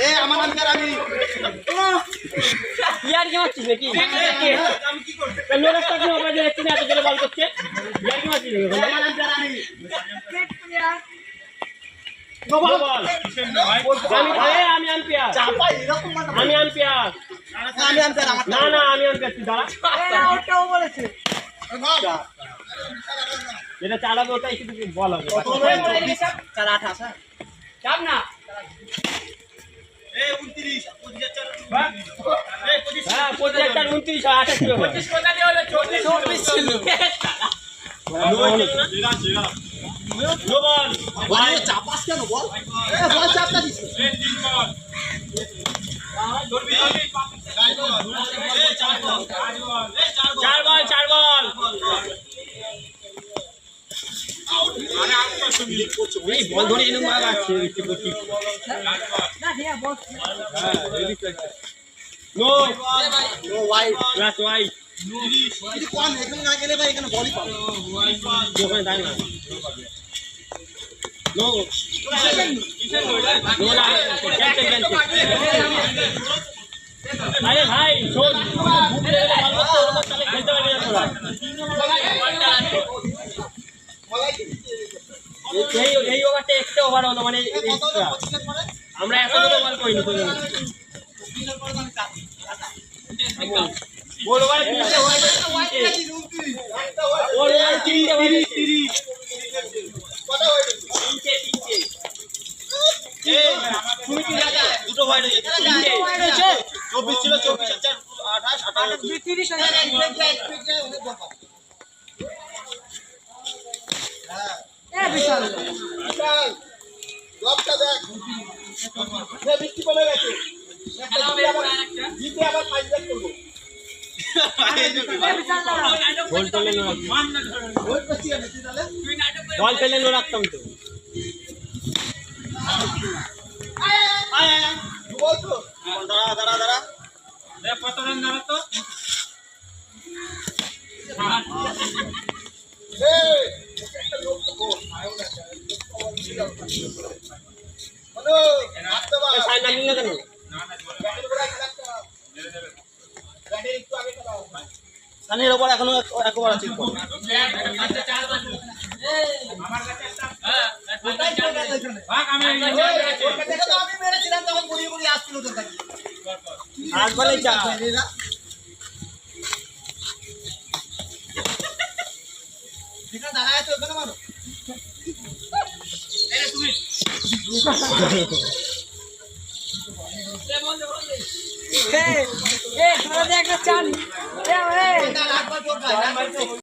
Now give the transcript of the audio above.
এ আমার আনকার আমি ইয়ার কি মারছিস নাকি লোক একটা কি হবে যে চিনে এত জোরে বল করছে ইয়ার কি মারছিস নাকি আমার আনকার আমি বল আমি আম্পিয়ার মানে আমি আম্পিয়ার আমার না না আমি আম্পিয়ার তুই দাঁড়া। যেটা চালাবে ওটাই শুধু বল। হবে। চার আঠাশ হ্যাঁ। চাপ না। উনত্রিশ হয় চাপাস কেন বল বল চাপটা দিস চার বল চার বল বল ধরে এনে মারা নো ওয়াইড লাস্ট ওয়াইড যদি কোন এখানে না গেলে ভাই এখানে বলই পাবে ওখানে তাই না আরে ভাই এই এই ওভারটা একটা ওভার হলো মানে এক্সট্রা আমরা এত বল করিনি তো ওর ওভারে তিনটে ওভারে ওভারে ওভারে তিনটে দুটো ওভার তিনটে চব্বিশ ছিল চব্বিশ চার আঠাশ আঠাশ। তিরিশ বিশাল। জবটা দেখ। সে বৃষ্টি পড়ে গেছে। জিতে আবার ফাইভ ব্যাক করব। বল পেলে বল নো। রাখতাম তো। দাঁড়া দাঁড়া তো। সানির ওপর এখনও একবার আছে তো দাঁড়ায় আছে ওখানে মারো। এ একটা চান।